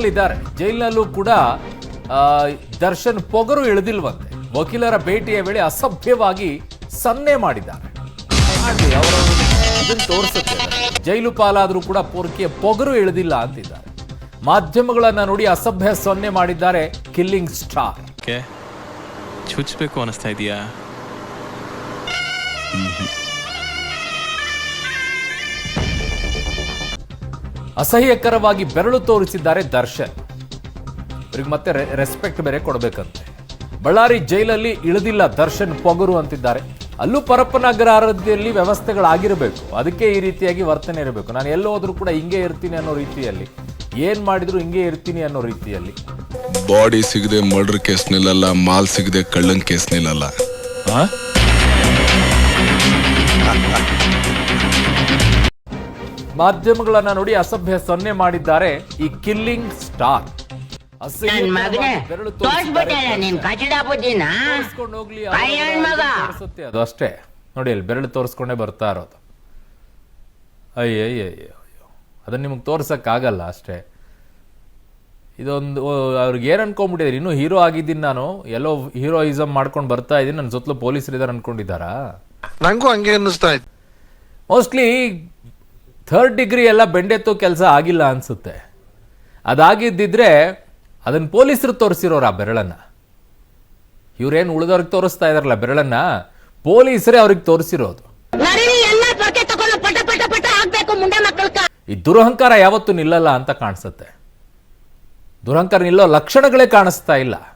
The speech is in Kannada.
ಜೈಲಿನಲ್ಲಿದ್ದಾರೆ ಜೈಲಿನಲ್ಲೂ ಕೂಡ ದರ್ಶನ್ ಪೊಗರು ಇಳಿದಿಲ್ವಂತೆ ವಕೀಲರ ಭೇಟಿಯ ವೇಳೆ ಅಸಭ್ಯವಾಗಿ ಸನ್ನೆ ಮಾಡಿದ್ದಾರೆ. ಮಾಡ್ಲಿ, ಅವರ ಇದನ್ನ ತೋರಿಸುತ್ತೆ. ಜೈಲು ಪಾಲಾದರೂ ಕೂಡ ಪೋರ್ಕಿಯ ಪೊಗರು ಇಳಿದಿಲ್ಲ ಅಂತಿದ್ದಾರೆ. ಮಾಧ್ಯಮಗಳನ್ನ ನೋಡಿ ಅಸಭ್ಯ ಸೊನ್ನೆ ಮಾಡಿದ್ದಾರೆ ಕಿಲ್ಲಿಂಗ್ ಸ್ಟಾರ್. ಚುಚ್ಚಬೇಕು ಅನಿಸ್ತಾ ಇದೆಯಾ? ಅಸಹ್ಯಕರವಾಗಿ ಬೆರಳು ತೋರಿಸಿದ್ದಾರೆ ದರ್ಶನ್. ಇವ್ರಿಗೆ ಮತ್ತೆ ರೆಸ್ಪೆಕ್ಟ್ ಬೇರೆ ಕೊಡಬೇಕಂತೆ. ಬಳ್ಳಾರಿ ಜೈಲಲ್ಲಿ ಇಳಿದಿಲ್ಲ ದರ್ಶನ್ ಪೊಗರು ಅಂತಿದ್ದಾರೆ. ಅಲ್ಲೂ ಪರಪ್ಪನಗರದಲ್ಲಿ ವ್ಯವಸ್ಥೆಗಳಾಗಿರಬೇಕು. ಅದಕ್ಕೆ ಈ ರೀತಿಯಾಗಿ ವರ್ತನೆ ಇರಬೇಕು. ನಾನು ಎಲ್ಲೋ ಹೋದ್ರೂ ಕೂಡ ಹಿಂಗೆ ಇರ್ತೀನಿ ಅನ್ನೋ ರೀತಿಯಲ್ಲಿ. ಏನ್ ಮಾಡಿದ್ರು ಹಿಂಗೆ ಇರ್ತೀನಿ ಅನ್ನೋ ರೀತಿಯಲ್ಲಿ. ಬಾಡಿ ಸಿಗದೆ ಮರ್ಡರ್ ಕೇಸ್ ನಿಲ್ಲಲ್ಲ ಮಾಲ್ ಸಿಗದೆ ಕಳ್ಳನ್ ಕೇಸ್ ನಿಲ್ಲಲ್ಲ. ಮಾಧ್ಯಮಗಳನ್ನ ನೋಡಿ ಅಸಭ್ಯ ಸೊನ್ನೆ ಮಾಡಿದ್ದಾರೆ ಈ ಕಿಲ್ಲಿಂಗ್ ಸ್ಟಾರ್. ತೋರಿಸುತ್ತೆ ಅದು? ಅಷ್ಟೇ. ನೋಡಿ ಅಲ್ಲಿ ಬೆರಳು ತೋರಿಸ್ಕೊಂಡೇ ಬರ್ತಾ ಇರೋದು. ಅಯ್ಯಯ್ಯ ಅಯ್ಯೋ. ಅದನ್ನ ನಿಮಗೆ ತೋರ್ಸಕ್ಕಾಗಲ್ಲ ಅಷ್ಟೇ. ಇದೊಂದು ಅವ್ರಿಗೆ ಏನ್ ಅನ್ಕೊಂಡ್ಬಿಟ್ಟಿದ್ದಾರೆ ಇನ್ನೂ ಹೀರೋ ಆಗಿದ್ದೀನಿ ನಾನು. ಎಲ್ಲೋ ಹೀರೋಯಿಸಮ್ ಮಾಡ್ಕೊಂಡು ಬರ್ತಾ ಇದ್ದೀನಿ. ನನ್ನ ಸುತ್ತಲೂ ಪೊಲೀಸರು ಇದಾರೆ ಅನ್ಕೊಂಡಿದ್ದಾರಾ? ನಂಗೂ ಹಂಗೆ ಅನ್ನಿಸ್ತಾ ಇತ್ತು. ಮೋಸ್ಟ್ಲಿ ಥರ್ಡ್ ಡಿಗ್ರಿ ಎಲ್ಲ ಬೆಂಡೆತ್ತು ಕೆಲಸ ಆಗಿಲ್ಲ ಅನ್ಸುತ್ತೆ. ಅದಾಗಿದ್ದಿದ್ರೆ ಅದನ್ನು ಪೊಲೀಸರು ತೋರಿಸಿರೋರು ಆ ಬೆರಳನ್ನ. ಇವ್ರೇನು ಉಳಿದವ್ರಿಗೆ ತೋರಿಸ್ತಾ ಇದಾರಲ್ಲ ಬೆರಳನ್ನ? ಪೊಲೀಸರೇ ಅವ್ರಿಗೆ ತೋರಿಸಿರೋದು. ಈ ದುರಹಂಕಾರ ಯಾವತ್ತೂ ನಿಲ್ಲಲ್ಲ ಅಂತ ಕಾಣಿಸುತ್ತೆ. ದುರಹಂಕಾರ ನಿಲ್ಲೋ ಲಕ್ಷಣಗಳೇ ಕಾಣಿಸ್ತಾ ಇಲ್ಲ.